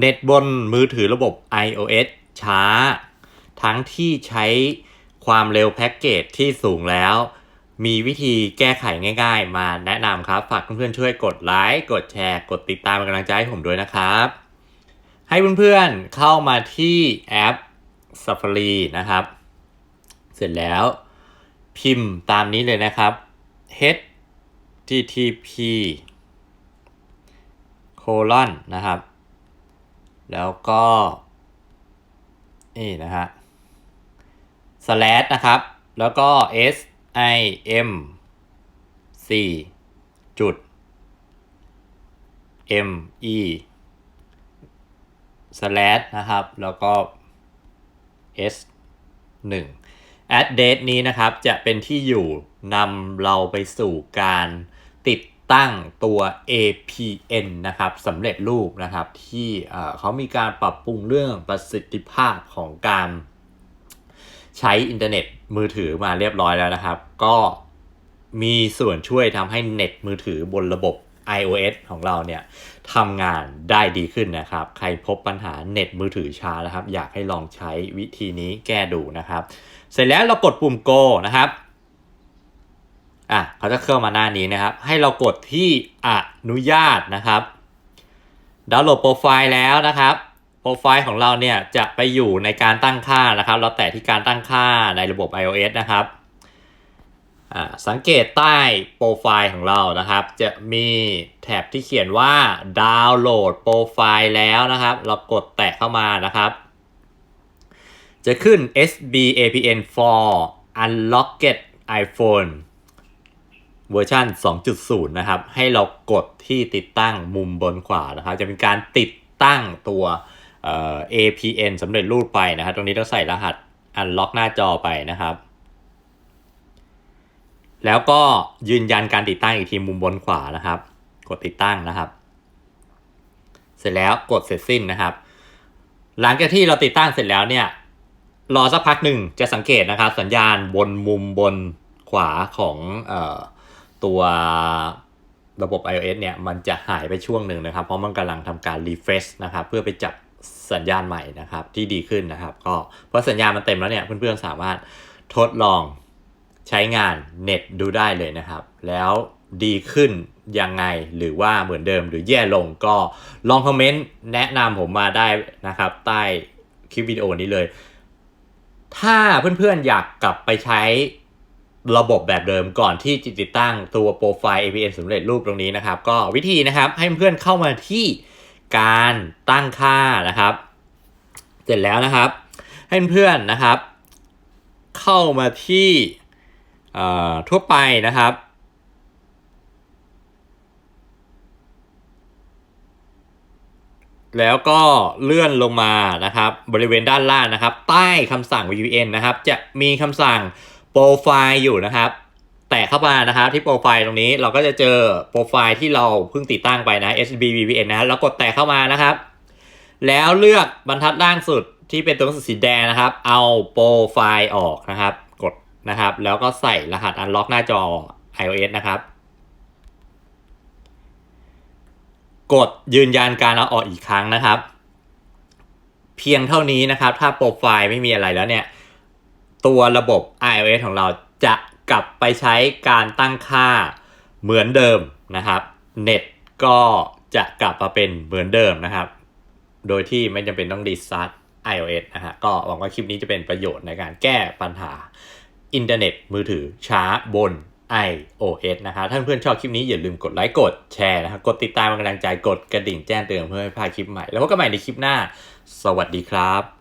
เน็ตบนมือถือระบบ iOS ช้า ทั้งที่ใช้ความเร็วแพ็กเกจที่สูงแล้ว มีวิธีแก้ไขง่ายๆ มาแนะนำครับ ฝากเพื่อนๆช่วยกดไลค์กดแชร์ กดติดตามเป็นกำลังใจให้ผมด้วยนะครับ ให้เพื่อนๆเข้ามาที่แอป Safari นะครับ เสร็จแล้วพิมพ์ตามนี้เลยนะครับ http colon นะครับ แล้วก็นี่นะฮะ slash นะครับ แล้วก็ s i m c จุด m e slash นะครับ แล้วก็ s 1 address นี้นะครับจะเป็นที่อยู่นำเราไปสู่การติด ตั้งตัว APN นะครับสำเร็จรูปนะครับที่เขามีการปรับปรุงเรื่องประสิทธิภาพของการใช้อินเทอร์เน็ตมือถือมาเรียบร้อยแล้วนะครับ ก็มีส่วนช่วยทำให้เน็ตมือถือบนระบบ iOS ของเราเนี่ยทำงานได้ดีขึ้นนะครับ ใครพบปัญหาเน็ตมือถือช้านะครับ อยากให้ลองใช้วิธีนี้แก้ดูนะครับ เสร็จแล้วเรากดปุ่ม go นะครับ อะเขาจะเข้ามาหน้านี้นะครับ ให้เรากดที่อนุญาตนะครับดาวน์โหลดโปรไฟล์แล้วนะครับ โปรไฟล์ของเราเนี่ยจะไปอยู่ในการตั้งค่านะครับ เราแตะที่การตั้งค่าในระบบ iOS นะครับ สังเกตใต้โปรไฟล์ของเรานะครับ จะมีแท็บที่เขียนว่าดาวน์โหลดโปรไฟล์แล้วนะครับ เรากดแตะเข้ามานะครับ จะขึ้น SB APN for Unlocked iPhone เวอร์ชัน2.0 นะครับ ให้เรากดที่ติดตั้งมุมบนขวานะครับ จะเป็นการติดตั้งตัว APN สำเร็จรูปไปนะครับ ตรงนี้ต้องใส่รหัส Unlock หน้าจอไปนะครับ แล้วก็ยืนยันการติดตั้งอีกทีมุมบนขวานะครับ กดติดตั้งนะครับ เสร็จแล้วกดเสร็จสิ้นนะครับ หลังจากที่เราติดตั้งเสร็จแล้วเนี่ย รอสักพักหนึ่งจะสังเกตนะครับ สัญญาณบนมุมบนขวาของออ ตัวระบบ iOS เนี่ยมันจะหายไปช่วงหนึ่งนะครับ เพราะมันกำลังทำการ refresh นะครับเพื่อไปจับสัญญาณใหม่นะครับที่ดีขึ้นนะครับ ก็เพราะสัญญาณมันเต็มแล้วเนี่ยเพื่อนๆสามารถทดลองใช้งานเน็ตดูได้เลยนะครับ แล้วดีขึ้นยังไงหรือว่าเหมือนเดิมหรือแย่ลงก็ลองคอมเมนต์แนะนำผมมาได้นะครับ ใต้คลิปวิดีโอนี้เลย ถ้าเพื่อนๆอยากกลับไปใช้ ระบบแบบเดิมก่อนที่จะติดตั้งตัวโปรไฟล์ APN สำเร็จรูปตรงนี้นะครับ ก็วิธีนะครับให้เพื่อนเข้ามาที่การตั้งค่านะครับ เสร็จแล้วนะครับ ให้เพื่อนนะครับ เข้ามาที่ทั่วไปนะครับ แล้วก็เลื่อนลงมานะครับ บริเวณด้านล่างนะครับ ใต้คำสั่ง VPN นะครับ จะมีคำสั่ง โปรไฟล์อยู่นะครับ แตะเข้ามานะครับที่โปรไฟล์ตรงนี้เราก็จะเจอโปรไฟล์ที่เราเพิ่งติดตั้งไปนะ SB VPN นะแล้วกดแตะเข้ามานะครับ แล้วเลือกบรรทัดล่างสุดที่เป็นตัวหนังสือสีแดงนะครับ เอาโปรไฟล์ออกนะครับ กดนะครับ แล้วก็ใส่รหัส Unlock หน้าจอ iOS นะครับ กดยืนยันการเอาออกอีกครั้งนะครับ เพียงเท่านี้นะครับ ถ้าโปรไฟล์ไม่มีอะไรแล้วเนี่ย ตัวระบบ iOS ของเราจะกลับไปใช้การตั้งค่าเหมือนเดิมนะครับเน็ตก็จะกลับมาเป็นเหมือนเดิมนะครับ โดยที่ไม่จำเป็นต้องดีสตาร์ท iOS นะฮะก็หวังว่าคลิปนี้จะเป็นประโยชน์ในการแก้ปัญหาอินเทอร์เน็ตมือถือช้าบน iOS นะครับท่านเพื่อนชอบคลิปนี้อย่าลืมกดไลค์กดแชร์นะครับกดติดตามเป็นกำลังใจกดกระดิ่งแจ้งเตือนเพื่อไม่พลาดคลิปใหม่ แล้วพบกันใหม่ในคลิปหน้า สวัสดีครับ